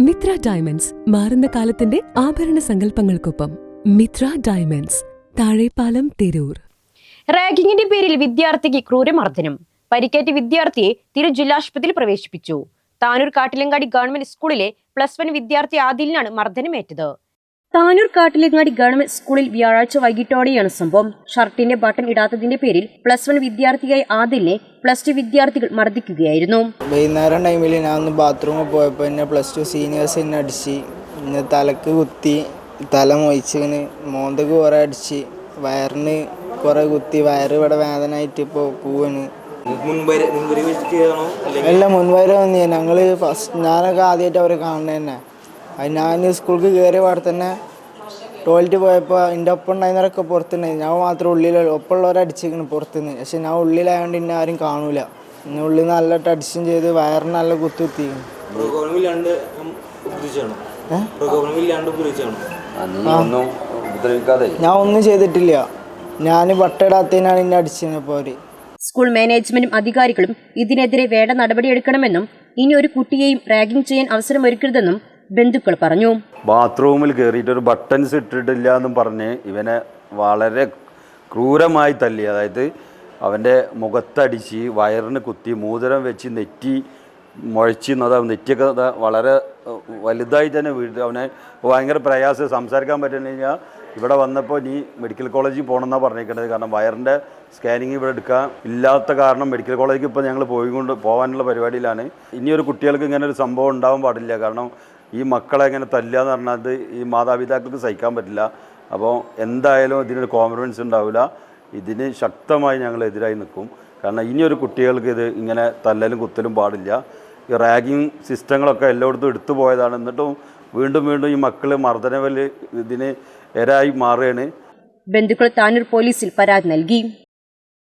Mitra diamonds മാറുന്ന കാലത്തിന്റെ ആഭരണ സങ്കല്പങ്ങൾക്കൊപ്പം മിത്ര ഡയമണ്ട്സ് താഴെപ്പാലം തിരൂർ. റാഗിങ്ങിന്റെ പേരിൽ വിദ്യാർത്ഥിക്ക് ക്രൂരമർദ്ദനം. പരിക്കേറ്റ വിദ്യാർത്ഥിയെ തിരു ജില്ലാശുപത്രിയിൽ പ്രവേശിപ്പിച്ചു. താനൂർ കാട്ടിലങ്കാടി ഗവൺമെന്റ് സ്കൂളിലെ പ്ലസ് വൺ വിദ്യാർത്ഥി ആദിലിനാണ് മർദ്ദനമേറ്റത്. താനൂർ കാട്ടിലങ്ങാടി ഗവൺമെന്റ് സ്കൂളിൽ വ്യാഴാഴ്ച വൈകിട്ടോടെയാണ് സംഭവം. ഷർട്ടിന്റെ ബട്ടൺ ഇടാത്തതിന്റെ പേരിൽ പ്ലസ് വൺ വിദ്യാർത്ഥിയായ ആദിലിനെ പ്ലസ് ടു വിദ്യാർത്ഥികൾ മർദ്ദിക്കുകയായിരുന്നു. വൈകുന്നേരം ടൈമിൽ ഞാൻ ഒന്ന് ബാത്റൂമിൽ പോയപ്പോൾ എന്നെ പ്ലസ് ടു സീനിയേഴ്സ് എന്നെ അടിച്ച് എന്നെ തലക്ക് കുത്തി തല മൊയിച്ചിങ്ങനെ മോന്തക്ക് കുറേ അടിച്ച് വയറിന് കുറേ കുത്തി വയറ് ഇവിടെ വേദന ആയിട്ട് ഇപ്പോൾ പോവാണ് അല്ല മുൻവരെ വെച്ചിട്ടാണോ എല്ലാം മുൻവരെ വന്നു ഞങ്ങൾ ഫസ്റ്റ് ഞാനൊക്കെ ആദ്യമായിട്ട് അവരെ കാണുന്നത് തന്നെ. അത് ഞാൻ സ്കൂൾക്ക് കയറിയ പാടെ തന്നെ ടോയ്ലറ്റ് പോയപ്പോൾ എന്റെ ഒപ്പം ഉണ്ടായിരുന്നവരൊക്കെ പുറത്തുണ്ടായി ഞാൻ മാത്രം ഉള്ളിൽ ഒപ്പമുള്ളവരെ അടിച്ചിരിക്കുന്നു പുറത്തുനിന്ന്. പക്ഷെ ഞാൻ ഉള്ളിലായതുകൊണ്ട് എന്നെ ആരും കാണൂല. എന്നെ ഉള്ളിൽ നല്ല അടിച്ചും ചെയ്ത് വയറിന് നല്ല ഉപദ്രവിക്കാതെ. ഞാൻ ഒന്നും ചെയ്തിട്ടില്ല. ഞാൻ വട്ടയിടാത്തതിനാണ് എന്നെ അടിച്ചത് ഇപ്പോൾ അവർ സ്കൂൾ മാനേജ്മെന്റും അധികാരികളും ഇതിനെതിരെ വേണ്ട നടപടിയെടുക്കണമെന്നും ഇനി ഒരു കുട്ടിയെയും റാഗിംഗ് ചെയ്യാൻ അവസരമൊരുക്കരുതെന്നും ബന്ധുക്കൾ പറഞ്ഞു. ബാത്റൂമിൽ കയറിയിട്ട് ഒരു ബട്ടൺസ് ഇട്ടിട്ടില്ല എന്നും പറഞ്ഞ് ഇവനെ വളരെ ക്രൂരമായി തല്ലി. അതായത് അവന്റെ മുഖത്തടിച്ച് വയറിന് കുത്തി മൂതരം വെച്ച് നെറ്റി മുഴച്ചി അതാ നെറ്റിയൊക്കെ വളരെ വലുതായി തന്നെ വീട് അവനെ ഭയങ്കര പ്രയാസം. സംസാരിക്കാൻ പറ്റുന്നില്ല. ഇവിടെ വന്നപ്പോൾ നീ മെഡിക്കൽ കോളേജിൽ പോകണമെന്നാണ് പറഞ്ഞിരിക്കേണ്ടത് കാരണം വയറിന്റെ സ്കാനിങ് ഇവിടെ എടുക്കാൻ ഇല്ലാത്ത കാരണം മെഡിക്കൽ കോളേജിൽ ഇപ്പോൾ ഞങ്ങൾ പോയി കൊണ്ട് പോകാനുള്ള പരിപാടിയിലാണ്. ഇനിയൊരു കുട്ടികൾക്ക് ഇങ്ങനെ ഒരു സംഭവം ഉണ്ടാവാൻ പാടില്ല. കാരണം ഈ മക്കളെ ഇങ്ങനെ തല്ലുക എന്ന് പറഞ്ഞാൽ ഈ മാതാപിതാക്കൾക്ക് സഹിക്കാൻ പറ്റില്ല. അപ്പോൾ എന്തായാലും ഇതിനൊരു കോൺഫിഡൻസ് ഉണ്ടാവില്ല ഇതിന് ശക്തമായി ഞങ്ങൾ എതിരായി നിൽക്കും. കാരണം ഇനിയൊരു കുട്ടികൾക്ക് ഇത് ഇങ്ങനെ തല്ലലും കുത്തലും പാടില്ല. ഈ റാഗിങ് സിസ്റ്റങ്ങളൊക്കെ എല്ലായിടത്തും എടുത്തു പോയതാണ്. എന്നിട്ടും വീണ്ടും വീണ്ടും ഈ മക്കൾ മർദ്ദനവൽ ഇതിന് എരായി മാറുകയാണ്. ബന്ധുക്കൾ താനൂർ പോലീസിൽ പരാതി നൽകി.